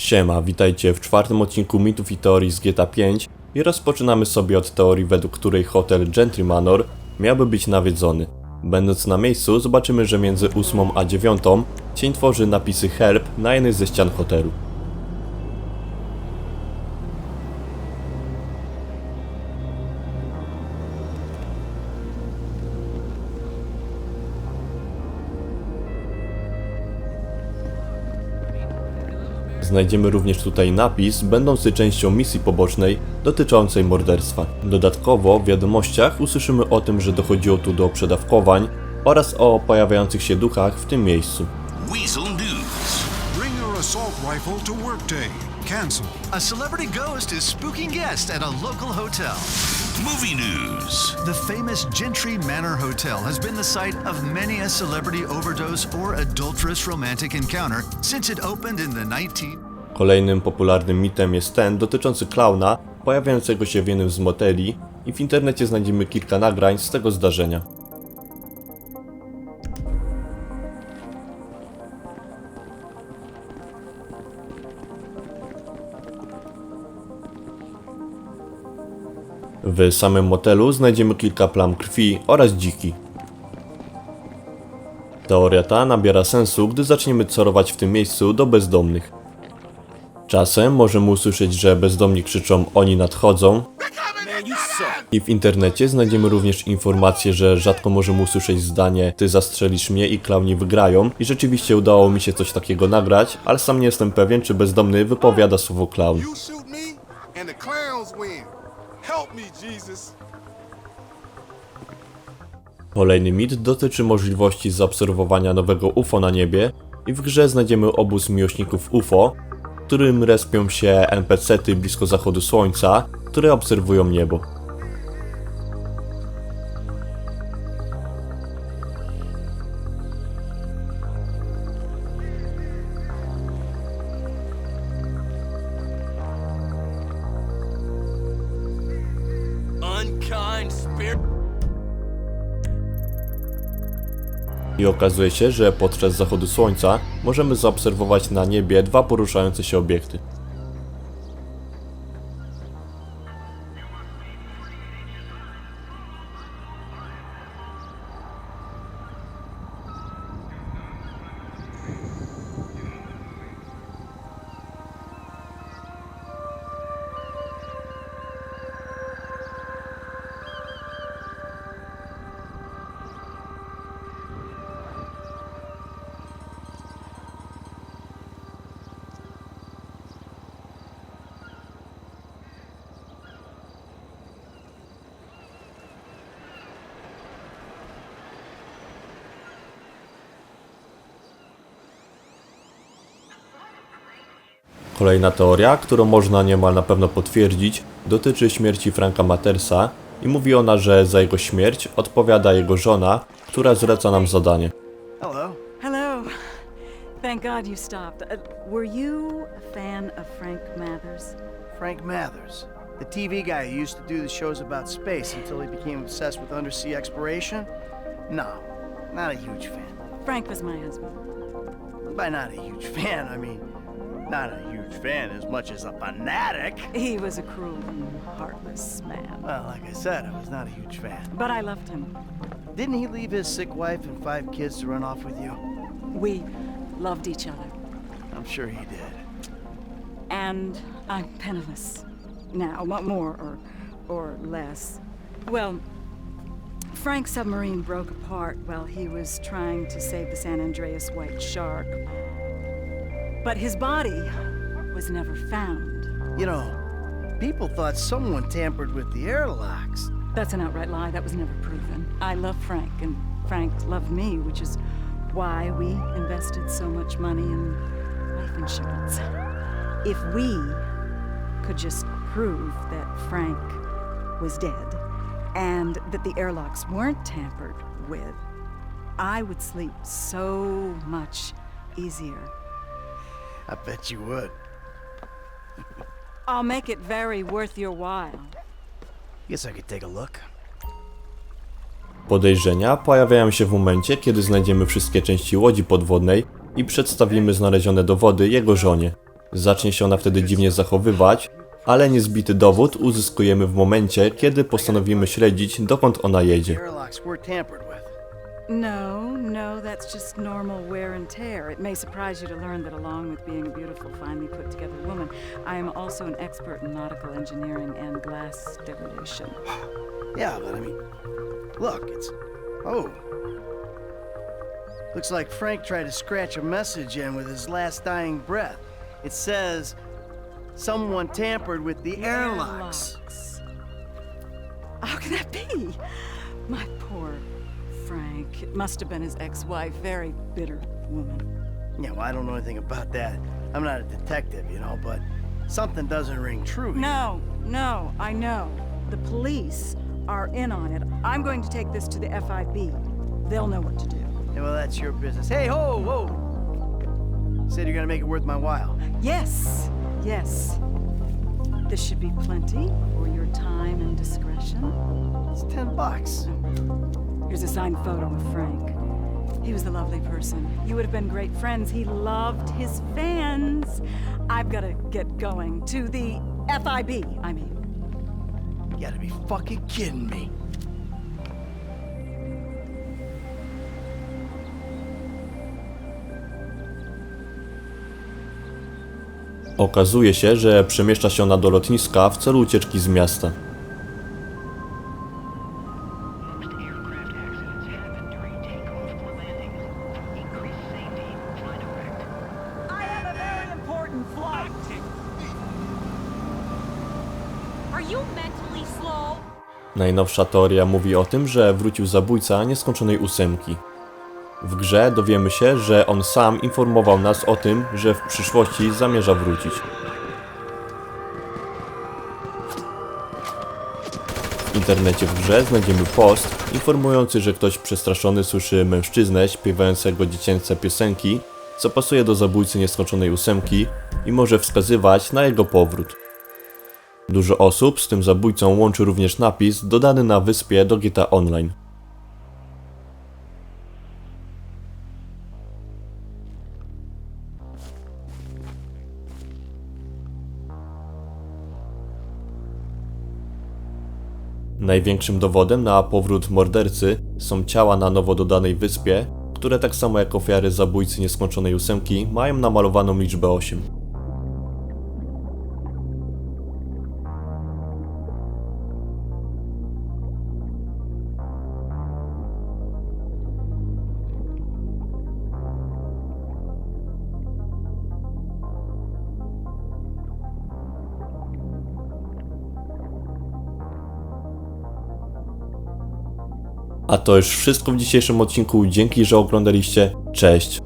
Siema, witajcie w czwartym odcinku mitów i teorii z GTA 5 i rozpoczynamy sobie od teorii, według której hotel Gentry Manor miałby być nawiedzony. Będąc na miejscu, zobaczymy, że między 8 a 9 cień tworzy napisy HELP na jednej ze ścian hotelu. Znajdziemy również tutaj napis, będący częścią misji pobocznej dotyczącej morderstwa. Dodatkowo w wiadomościach usłyszymy o tym, że dochodziło tu do przedawkowań oraz o pojawiających się duchach w tym miejscu. Weasel News. Bring your assault rifle to workday. Cancel. A celebrity ghost is spooking guests at a local hotel. Movie News. The famous Gentry Manor Hotel has been the site of many a celebrity overdose or adulterous romantic encounter since it opened in the 19 Kolejnym popularnym mitem jest ten dotyczący klauna pojawiającego się w jednym z moteli i w internecie znajdziemy kilka nagrań z tego zdarzenia. W samym motelu znajdziemy kilka plam krwi oraz dziki. Teoria ta nabiera sensu, gdy zaczniemy corować w tym miejscu do bezdomnych. Czasem możemy usłyszeć, że bezdomni krzyczą oni nadchodzą. I w internecie znajdziemy również informację, że rzadko możemy usłyszeć zdanie ty zastrzelisz mnie i klauni wygrają i rzeczywiście udało mi się coś takiego nagrać, ale sam nie jestem pewien, czy bezdomny wypowiada słowo klaun. Kolejny mit dotyczy możliwości zaobserwowania nowego UFO na niebie i w grze znajdziemy obóz miłośników UFO, w którym respią się NPC-ty blisko zachodu słońca, które obserwują niebo. I okazuje się, że podczas zachodu słońca możemy zaobserwować na niebie dwa poruszające się obiekty. Kolejna teoria, którą można niemal na pewno potwierdzić, dotyczy śmierci Franka Matersa i mówi ona, że za jego śmierć odpowiada jego żona, która zleca nam zadanie. Hello. Hello. Thank God you stopped. Uh, were you a fan of Frank Mathers? Frank Mathers, the TV guy who used to do the shows about space until he became obsessed with undersea exploration? No, not a huge fan. Frank was my husband. By not a huge fan, I mean, not a huge fan as much as a fanatic. He was a cruel and heartless man. Well, like I said, I was not a huge fan. But I loved him. Didn't he leave his sick wife and five kids to run off with you? We loved each other. I'm sure he did. And I'm penniless now, mo- more or, or less. Well, Frank's submarine broke apart while he was trying to save the San Andreas White Shark. But his body was never found. You know, people thought someone tampered with the airlocks. That's an outright lie. That was never proven. I love Frank, and Frank loved me, which is why we invested so much money in life insurance. If we could just prove that Frank was dead and that the airlocks weren't tampered with, I would sleep so much easier. I bet you would. I'll make it very worth your while. Guess I could take a look. Podejrzenia pojawiają się w momencie, kiedy znajdziemy wszystkie części łodzi podwodnej i przedstawimy znalezione dowody jego żonie. Zacznie się ona wtedy dziwnie zachowywać, ale niezbity dowód uzyskujemy w momencie, kiedy postanowimy śledzić, dokąd ona jedzie. Airlocks were tampered with. No, no, that's just normal wear and tear. It may surprise you to learn that along with being a beautiful, finely put together woman, I am also an expert in nautical engineering and glass degradation. Yeah, but I mean, look, it's. Oh. Looks like Frank tried to scratch a message in with his last dying breath. It says, Someone tampered with the airlocks. Airlocks. How can that be? My poor Frank. It must have been his ex wife. Very bitter woman. Yeah, well, I don't know anything about that. I'm not a detective, you know, but something doesn't ring true. here. No, no, I know. The police are in on it. I'm going to take this to the FIB. They'll know what to do. Yeah, well, that's your business. Hey, ho, whoa! Said you're gonna make it worth my while. Yes, yes. This should be plenty for your time and discretion. It's ten bucks. Oh. Here's a signed photo of Frank. He was a lovely person. You would have been great friends. He loved his fans. I've got to get going to the FIB, I mean. You gotta be fucking kidding me. Okazuje się, że przemieszcza się ona do lotniska w celu ucieczki z miasta. Najnowsza teoria mówi o tym, że wrócił zabójca nieskończonej ósemki. W grze dowiemy się, że on sam informował nas o tym, że w przyszłości zamierza wrócić. W internecie w grze znajdziemy post informujący, że ktoś przestraszony słyszy mężczyznę śpiewającego dziecięce piosenki, co pasuje do zabójcy nieskończonej ósemki i może wskazywać na jego powrót. Dużo osób z tym zabójcą łączy również napis dodany na wyspie do GTA Online. Największym dowodem na powrót mordercy są ciała na nowo dodanej wyspie, które tak samo jak ofiary zabójcy nieskończonej ósemki mają namalowaną liczbę 8. A to już wszystko w dzisiejszym odcinku. Dzięki, że oglądaliście. Cześć.